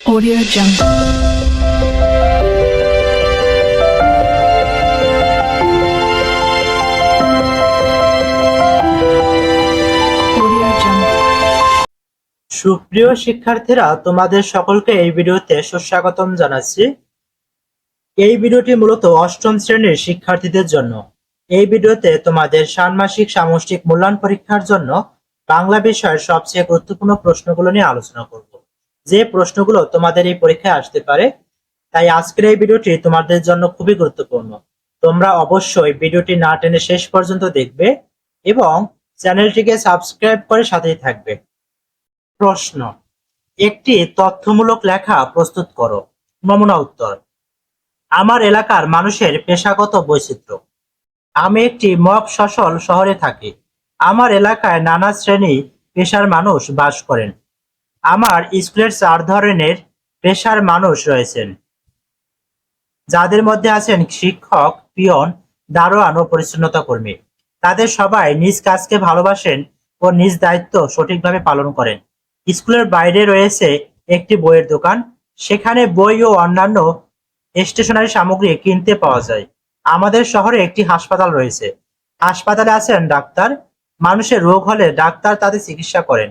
Audio Jungle. সুপ্রিয় শিক্ষার্থীরা, তোমাদের সকলকে এই ভিডিওতে সুস্বাগতম জানাচ্ছি। এই ভিডিওটি মূলত অষ্টম শ্রেণির শিক্ষার্থীদের জন্য। এই ভিডিওতে তোমাদের ষান্মাসিক সামষ্টিক মূল্যায়ন পরীক্ষার জন্য বাংলা বিষয়ের সবচেয়ে গুরুত্বপূর্ণ প্রশ্নগুলো নিয়ে আলোচনা করব। যে প্রশ্নগুলো তোমাদের এই পরীক্ষায় আসতে পারে, তাই আজকের এই ভিডিওটি তোমাদের জন্য খুবই গুরুত্বপূর্ণ। তোমরা অবশ্যই ভিডিওটি না টেনে শেষ পর্যন্ত দেখবে এবং চ্যানেলটিকে সাবস্ক্রাইব করে সাথেই থাকবে। প্রশ্ন, একটি তথ্যমূলক লেখা প্রস্তুত করো। নমুনা উত্তর, আমার এলাকার মানুষের পেশাগত বৈচিত্র্য। আমি একটি মফস্বল শহরে থাকি। আমার এলাকায় নানা শ্রেণি পেশার মানুষ বাস করেন। আমার স্কুলের চার ধরনের পেশার মানুষ রয়েছেন। যাদের মধ্যে আছেন শিক্ষক, পিয়ন, দারোয়ান ও পরিচ্ছন্নতা কর্মী। তাদের সবাই নিজ কাজকে ভালোবাসেন ও নিজ দায়িত্ব সঠিকভাবে পালন করেন। স্কুলের বাইরে রয়েছে একটি বইয়ের দোকান। সেখানে বই ও অন্যান্য স্টেশনারি সামগ্রী কিনতে পাওয়া যায়। আমাদের শহরে একটি হাসপাতাল রয়েছে। হাসপাতালে আছেন ডাক্তার। মানুষের রোগ হলে ডাক্তার তাদের চিকিৎসা করেন।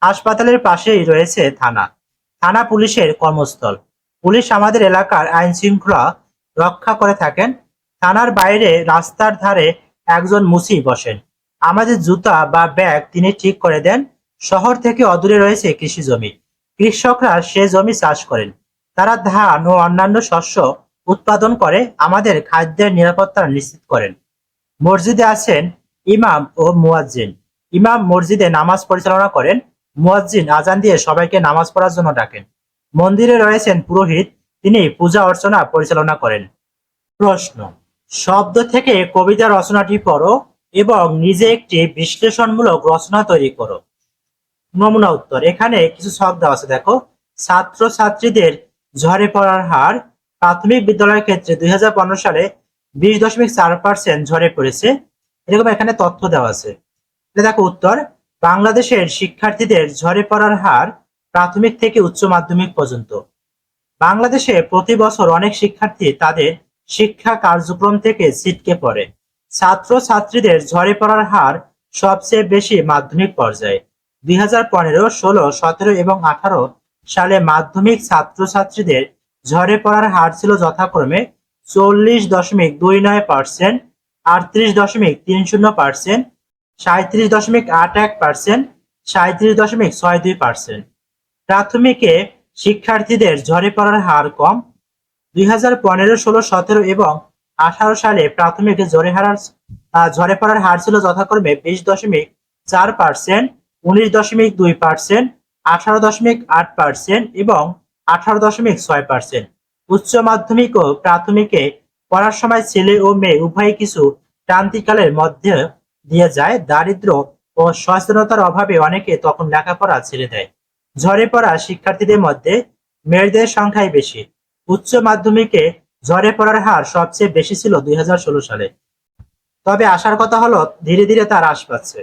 হাসপাতালের পাশেই রয়েছে থানা। থানা পুলিশের কর্মস্থল। পুলিশ আমাদের এলাকার আইন শৃঙ্খলা রক্ষা করে থাকেন। থানার বাইরে রাস্তার ধারে একজন মুসি বসেন। আমাদের জুতা বা ব্যাগ তিনি ঠিক করে দেন। শহর থেকে অদূরে রয়েছে কৃষি জমি। কৃষকরা সে জমি চাষ করেন। তারা ধান ও অন্যান্য শস্য উৎপাদন করে আমাদের খাদ্যের নিরাপত্তা নিশ্চিত করেন। মসজিদে আছেন ইমাম ও মুয়াজ্জিন। ইমাম মসজিদে নামাজ পরিচালনা করেন। মুয়াজ্জিন আজান দিয়ে সবাইকে নামাজ পড়ার জন্য ডাকেন। মন্দিরে রয়েছেন পুরোহিত, তিনি পূজা অর্চনা পরিচালনা করেন। প্রশ্ন, শব্দ থেকে কবিতা রচনাটি পড়ো এবং নিজে একটি বিশ্লেষণমূলক রচনা তৈরি করো। নমুনা উত্তর, এখানে কিছু দেওয়া আছে, দেখো। ছাত্র ছাত্রীদের ঝরে পড়ার হার প্রাথমিক বিদ্যালয়ের ক্ষেত্রে দুই হাজার পনেরো সালে বিশ দশমিক চার পার্সেন্ট ঝরে পড়েছে। এরকম এখানে তথ্য দেওয়া আছে। দেখো উত্তর বাংলাদেশের শিক্ষার্থীদের ঝরে পড়ার হার প্রাথমিক থেকে উচ্চ মাধ্যমিক পর্যন্ত। বাংলাদেশে প্রতি বছর অনেক শিক্ষার্থী তাদের শিক্ষা কার্যক্রম থেকে ছিটকে পড়ে। ছাত্র ছাত্রীদের ঝরে পড়ার হার সবচেয়ে বেশি মাধ্যমিক পর্যায়ে। দুই হাজার পনেরো, ষোলো, সতেরো এবং আঠারো সালে মাধ্যমিক ছাত্রছাত্রীদের ঝরে পড়ার হার ছিল যথাক্রমে চল্লিশ দশমিক দুই নয় পার্সেন্ট, আটত্রিশ দশমিক তিন শূন্য পার্সেন্ট সাঁত্রিশ দশমিক আট এক পার্সেন্ট সাঁত্রিশ দশমিক ছয় দুই পার্সেন্ট। প্রাথমিকে শিক্ষার্থীদের ঝরে পড়ার হার কম। দুই হাজার পনেরো, ষোলো, সতেরো এবং আঠারো সালে ঝরে হারার ঝরে পড়ার হার ছিল যথাক্রমে বিশ দশমিক চার পার্সেন্ট, উনিশ দশমিক দুই পার্সেন্ট, আঠারো দশমিক আট পার্সেন্ট এবং আঠারো দশমিক ছয় পার্সেন্ট। উচ্চ মাধ্যমিক ও প্রাথমিকে পড়ার সময় ছেলে ও মেয়ে উভয়ই কিছু ক্রান্তিকালের মধ্যে দিয়ে যায়। দারিদ্র ও সচেতনতার অভাবে অনেকে তখন লেখাপড়া ছেড়ে দেয়। ঝরে পড়া শিক্ষার্থীদের মধ্যে মেয়েদের সংখ্যাই বেশি। উচ্চ মাধ্যমিকে ঝরে পড়ার হার সবচেয়ে বেশি ছিল দুই হাজার ষোলো সালে। তবে আসার কথা হলো, ধীরে ধীরে তা হ্রাস পাচ্ছে।